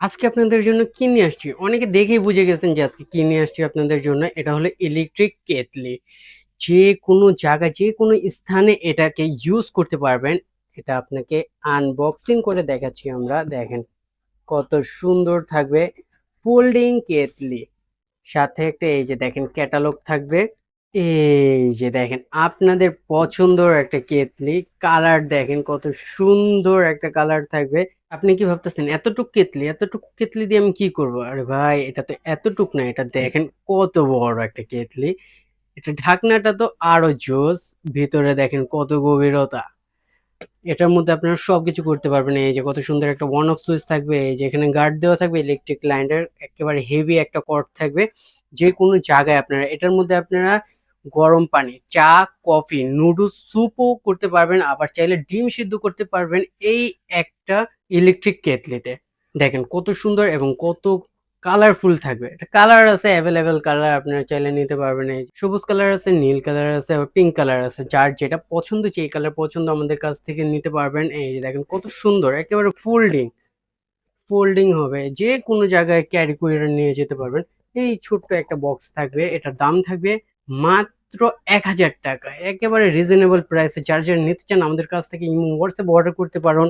আজকে আপনাদের জন্য কি নিয়ে আসছি? অনেকে দেখেই বুঝে গেছেন যে আজকে কি নিয়ে আসছি আপনাদের জন্য। এটা হলো ইলেকট্রিক কেটলি। যেকোনো জায়গায়, যে কোনো স্থানে এটাকে ইউজ করতে পারবেন। এটা আপনাকে আনবক্সিং করে দেখাচ্ছি আমরা। দেখেন কত সুন্দর থাকবে ফোল্ডিং কেটলি। সাথে একটা এই যে দেখেন ক্যাটালগ থাকবে। এই যে দেখেন আপনাদের পছন্দের একটা কেটলি। কালার দেখেন কত সুন্দর একটা কালার থাকবে। আপনি কি ভাবতেছেন এতটুক কেটলি, এতটুক কেটলি দিয়ে আমি কি করব? আরে ভাই এটা তো এতটুক না। এটা দেখেন কত বড় একটা কেটলি। এটা ঢাকনাটা তো আরও জোস। ভিতরে দেখেন কত গভীরতা। এটার মধ্যে আপনারা সবকিছু করতে পারবেন। এই যে কত সুন্দর একটা অন অফ সুইচ থাকবে। এই যে এখানে গার্ড দেওয়া থাকবে ইলেকট্রিক লাইনের একেবারে হেভি একটা কর্ড থাকবে। যেকোনো জায়গায় আপনারা এটার মধ্যে আপনারা গরম পানি, চা, কফি, নুডলস, স্যুপও করতে পারবেন। আবার চাইলে ডিম সিদ্ধ করতে পারবেন এই একটা ইলেকট্রিক কেটলিতে। দেখেন কত সুন্দর এবং কত কালারফুল থাকবে। এটা কালার আছে এভেইলেবল কালার আপনারা চাইলে নিতে পারবেন। এই যে সবুজ কালার আছে, নীল কালার আছে, পিঙ্ক কালার আছে। যার যেটা পছন্দ যেই কালার পছন্দ আমাদের কাছ থেকে নিতে পারবেন। এই যে দেখেন কত সুন্দর একেবারে ফোল্ডিং। ফোল্ডিং হবে। যেকোনো জায়গায় ক্যারি করে নিয়ে যেতে পারবেন। এই ছোট্ট একটা বক্স থাকবে। এটার দাম থাকবে মাত্র ৳১,০০০ একেবারে রিজনেবল প্রাইসে চার্জার নিতে চান আমাদের কাছ থেকে হোয়াটসঅ্যাপ অর্ডার করতে পারেন।